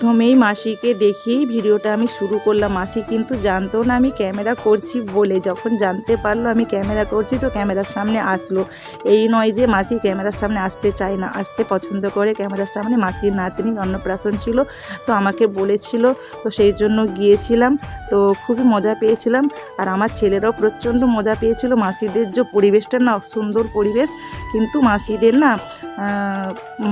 প্রথমেই মাসিকে দেখেই ভিডিওটা আমি শুরু করলাম। মাসি কিন্তু জানতো না আমি ক্যামেরা করছি বলে। যখন জানতে পারল আমি ক্যামেরা করছি তো ক্যামেরার সামনে আসলো। এই নয় যে মাসি ক্যামেরার সামনে আসতে চায় না। আসতে পছন্দ করে ক্যামেরার সামনে মাসির নাতনি অন্নপ্রাশন ছিল। তো আমাকে বলেছিল, তো সেই জন্য গিয়েছিলাম। তো খুবই মজা পেয়েছিলাম। আর আমার ছেলেরাও প্রচণ্ড মজা পেয়েছিল। মাসিদের যে পরিবেশটা না, সুন্দর পরিবেশ। কিন্তু মাসিদের না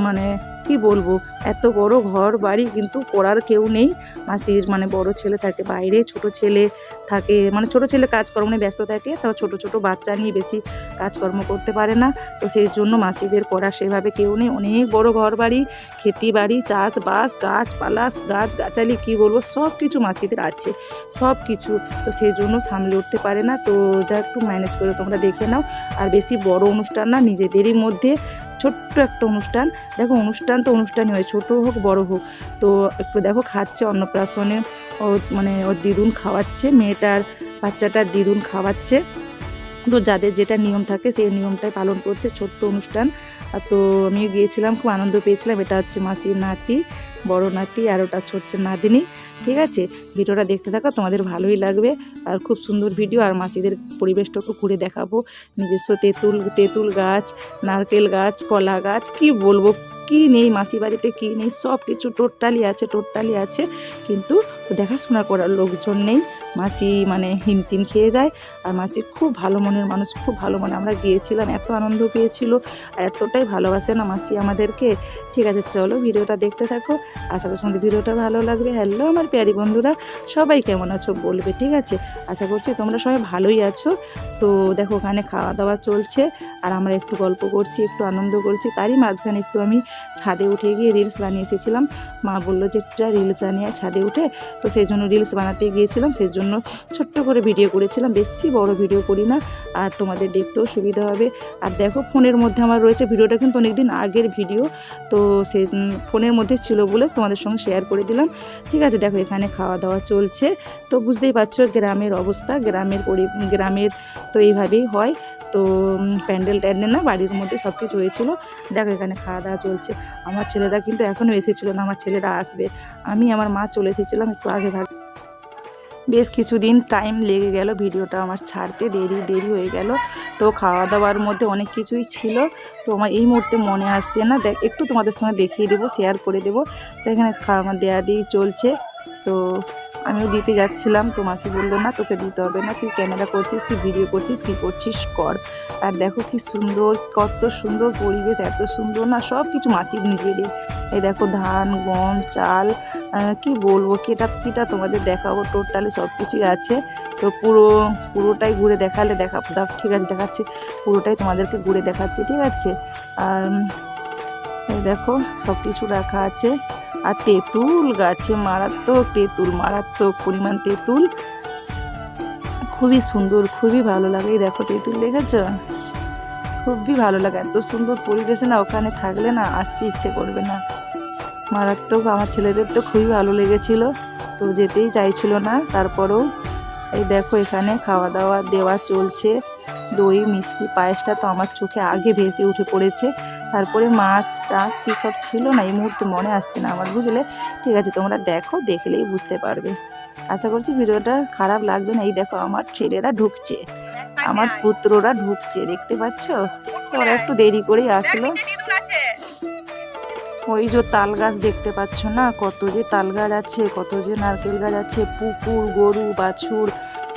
মানে কি বলব? এত বড় ঘর বাড়ি কিন্তু করার কেউ নেই। মাসির মানে বড় ছেলে থাকে বাইরে, ছোট ছেলে থাকে মানে ছোট ছেলে কাজকর্ম ব্যস্ত থাকে, তো ছোট ছোট বাচ্চা নিয়ে বেশি কাজকর্ম করতে পারে না। তো সেই জন্য মাসিদের করা সেভাবে কেউ নেই। অনেক বড় ঘর বাড়ি, খেতি বাড়ি, চাষবাস গাছপালা গাছ গাছালি কী বলব? সব কিছু মাসিদের আছে, সব কিছু। তো সেই জন্য সামলে উঠতে পারে না। তো যা একটু ম্যানেজ করে তোমরা দেখে নাও। আর বেশি বড় অনুষ্ঠান না, নিজেদেরই মধ্যে ছোট্ট একটা অনুষ্ঠান। দেখো, অনুষ্ঠান তো অনুষ্ঠানই হয়, ছোট হোক, বড় হোক। তো একটু দেখো, খাচ্ছে অন্নপ্রাশনে। ও মানে ওর দিদুন খাওয়াচ্ছে, মেয়েটার বাচ্চাটার দিদুন খাওয়াচ্ছে। তো যাদের যেটা নিয়ম থাকে, সেই নিয়মটাই পালন করছে, ছোট্ট অনুষ্ঠান। তো আমি গিয়েছিলাম, খুব আনন্দ পেয়েছিলাম। এটা হচ্ছে মাসির নাতি। বড় নাতি আর ওটা ছোট নাতনি, ঠিক আছে? ভিডিওটা দেখতে থাকো, তোমাদের ভালোই লাগবে। আর খুব সুন্দর ভিডিও, আর মাসিদের পরিবেশটাকে ঘুরে দেখাবো। নিজস্ব তেঁতুল তেঁতুল গাছ, নারকেল গাছ, কলা গাছ, কি বলব? কি নেই মাসি বাড়িতে, কি নেই? সব কিছু টোটালি আছে টোটালি আছে। কিন্তু দেখাশোনা করার লোকজন নেই। মাসি মানে হিমশিম খেয়ে যায়। আর মাসি খুব ভালো মনের মানুষ, খুব ভালো মনে। আমরা গিয়েছিলাম, এত আনন্দ পেয়েছিল, আর এতটাই ভালোবাসে না মাসি আমাদেরকে। ঠিক আছে, চলো ভিডিওটা দেখতে থাকো। আশা করছি আমাদের ভিডিওটা ভালো লাগবে। হ্যালো আমার প্যারি বন্ধুরা, সবাই কেমন আছো বলবে, ঠিক আছে? আশা করছি তোমরা সবাই ভালোই আছো। তো দেখো, ওখানে খাওয়া দাওয়া চলছে। আর আমরা একটু গল্প করছি, একটু আনন্দ করছি। তারই মাঝখানে একটু আমি ছাদে উঠে গিয়ে রিলস বানিয়ে এসেছিলাম। মা বলল যে একটু রিলস বানিয়ে ছাদে উঠে। তো সেই জন্য রিলস বানাতে গিয়েছিলাম। সেই জন্য ছোট্ট করে ভিডিও করেছিলাম। বেশি বড় ভিডিও করি না। আর তোমাদের দেখতেও সুবিধা হবে। আর দেখো, ফোনের মধ্যে আমার রয়েছে ভিডিওটা কিন্তু অনেকদিন আগের ভিডিও তো সে ফোনের মধ্যে ছিল বলে তোমাদের সঙ্গে শেয়ার করে দিলাম। ঠিক আছে, দেখো এখানে খাওয়া দাওয়া চলছে। তো বুঝতেই পারছ, গ্রামের অবস্থা। গ্রামের গ্রামের তো এইভাবেই হয়। তো প্যান্ডেল ট্যান্ডেল না, বাড়ির মধ্যে সব কিছু হয়েছিল। দেখো এখানে খাওয়া দাওয়া চলছে। আমার ছেলেরা কিন্তু এখনও এসেছিল না, আমার ছেলেরা আসবে। আমি আমার মা চলে এসেছিলাম একটু আগে ভাগ। বেশ কিছুদিন টাইম লেগে গেল, ভিডিওটা আমার ছাড়তে দেরি দেরি হয়ে গেল। তো খাওয়া দাওয়ার মধ্যে অনেক কিছুই ছিল। তো আমার এই মুহূর্তে মনে আসছে না, দেখ, একটু তোমাদের সঙ্গে দেখিয়ে দেবো শেয়ার করে দেবো। তো এখানে খাওয়া দেয়া দিয়ে চলছে। তো আমিও দিতে যাচ্ছিলাম। তো মাসি বলল, না, তোকে দিতে হবে না, তুই ক্যামেরা করছিস, তুই ভিডিও করছিস, কী করছিস কর। আর দেখো কি সুন্দর, কত সুন্দর পরিবেশ, এত সুন্দর না সব কিছু মাসির নিজেরই। এই দেখো ধান, গম, চাল কি বলব, কেটা কিটা তোমাদের দেখাবো, টোটালি সব কিছুই আছে। তো পুরো, পুরোটাই ঘুরে দেখালে দেখা ঠিক আছে, দেখাচ্ছি। পুরোটাই তোমাদেরকে ঘুরে দেখাচ্ছি, ঠিক আছে? আর দেখো সব কিছু রাখা আছে। আর তেঁতুল গাছে মারাত্মক তেঁতুল, মারাত্মক পরিমাণ তেঁতুল। খুবই সুন্দর, খুবই ভালো লাগে। এই দেখো তেঁতুল দেখেছ? খুবই ভালো লাগে। এত সুন্দর পরিবেশে না, ওখানে থাকলে না আসতে ইচ্ছে করবে না। মারাত্মক আমার ছেলেদের তো খুবই ভালো লেগেছিল। তো যেতেই চাইছিল না, তারপরেও এই দেখো এখানে খাওয়া দাওয়া দেওয়া চলছে। দই, মিষ্টি, পায়েসটা তো আমার চোখে আগে ভেসে উঠে পড়েছে। তারপরে মাছ টাছ কী সব ছিল না, এই মুহূর্তে মনে আসছে না আমার, বুঝলে? ঠিক আছে, তোমরা দেখো, দেখলেই বুঝতে পারবে। আশা করছি ভিডিওটা খারাপ লাগবে না। এই দেখো, আমার ছেলেরা ঢুকছে। আমার পুত্ররা ঢুকছে, দেখতে পাচ্ছ? ওরা একটু দেরি করেই আসলো। ওই যে তাল গাছ দেখতে পাচ্ছ না? কত যে তাল গাছ আছে, কত যে নারকেল গাছ আছে, পুকুর, গরু, বাছুর,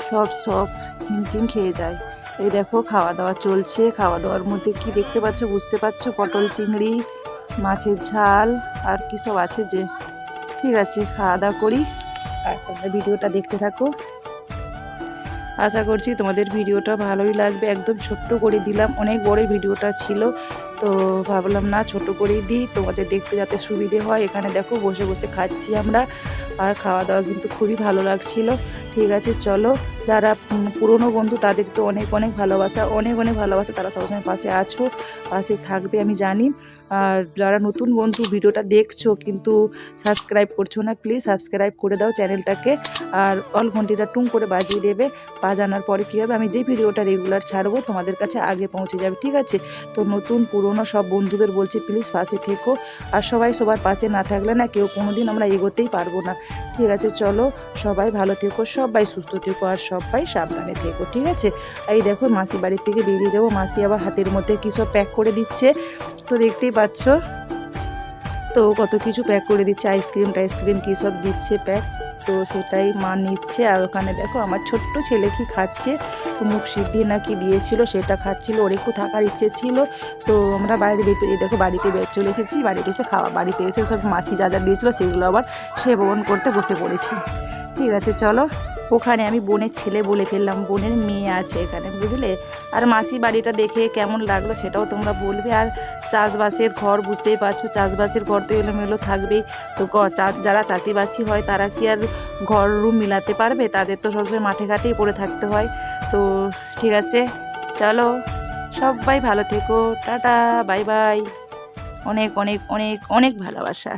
সব সব হিমঝিম খেয়ে যায়। এই দেখো খাওয়া দাওয়া চলছে। খাওয়া দাওয়ার মধ্যে কি দেখতে পাচ্ছ, বুঝতে পারছ? পটল চিংড়ি, মাছের ঝাল, আর কি সব আছে যে। ঠিক আছে খাওয়া দাওয়া করি। আর তোমরা ভিডিওটা দেখতে থাকো। আশা করছি তোমাদের ভিডিওটা ভালোই লাগবে। একদম ছোট্ট করে দিলাম। অনেক বড় ভিডিওটা ছিল। তো ভাবলাম, না ছোট করেই দিই। তোমাদের দেখতে যাতে সুবিধে হয়। এখানে দেখো, বসে বসে খাচ্ছি আমরা। আর খাওয়া দাওয়া কিন্তু খুবই ভালো লাগছিল। ঠিক আছে, চলো। যারা পুরনো বন্ধু তাদের তো অনেক অনেক ভালোবাসা, অনেক অনেক ভালোবাসা, তারা সবসময় পাশে আছো, পাশে থাকবে আমি জানি। আর যারা নতুন বন্ধু ভিডিওটা দেখছ কিন্তু সাবস্ক্রাইব করছ না প্লিজ সাবস্ক্রাইব করে দাও চ্যানেলটাকে। আর অল ঘন্টিটা টুং করে বাজিয়ে দেবে, বাজানোর পরে কী হবে? আমি যে ভিডিওটা রেগুলার ছাড়বো, তোমাদের কাছে আগে পৌঁছে যাবে, ঠিক আছে? তো নতুন, পুরনো সব বন্ধুদের বলছি প্লিজ পাশে থেকো। আর সবাই সবার পাশে না থাকলে না কেউ কোনো দিন আমরা এগোতেই পারব না। ঠিক আছে, চলো সবাই ভালো থেকো, সবাই সুস্থ থেকো আর সবাই সাবধানে থেকো, ঠিক আছে? এই দেখো মাসি বাড়ির থেকে বেরিয়ে যাব, মাসি আবার হাতের মধ্যে কী সব প্যাক করে দিচ্ছে। তো দেখতেই পাচ্ছ? তো কত কিছু প্যাক করে দিচ্ছে আইসক্রিম টাইসক্রিম কী সব দিচ্ছে প্যাক তো সেটাই মা নিচ্ছে আর ওখানে দেখো আমার ছোট্ট ছেলে কি খাচ্ছে? তো মুখ সিদ্ধি না কি দিয়েছিল, সেটা খাচ্ছিল, ওর একটু থাকার ইচ্ছে ছিল। তো আমরা বাইরে বের- এই দেখো বাড়িতে বের চলে এসেছি, বাড়িতে এসে খাওয়া, বাড়িতে এসে সব মাছি যা যা দিয়েছিলো সেগুলো আবার সেবন করতে বসে পড়েছি। ঠিক আছে, চলো। ওখানে আমি বোনের ছেলে বলে ফেললাম, বোনের মেয়ে আছে এখানে, বুঝলে? আর মাসি বাড়িটা দেখে কেমন লাগল সেটাও তোমরা বলবে। আর চাষবাসের ঘর বুঝতেই পারছ, চাষবাসের ঘর তো এলোমেলো থাকবেই। তো যারা চাষিবাসি হয়, তারা কি আর ঘর রুম মিলাতে পারবে? তাদের তো সবসময় মাঠে ঘাটেই পড়ে থাকতে হয়। তো ঠিক আছে, চলো, সবাই ভালো থেকো, টাটা, বাই বাই। অনেক অনেক অনেক অনেক ভালোবাসা।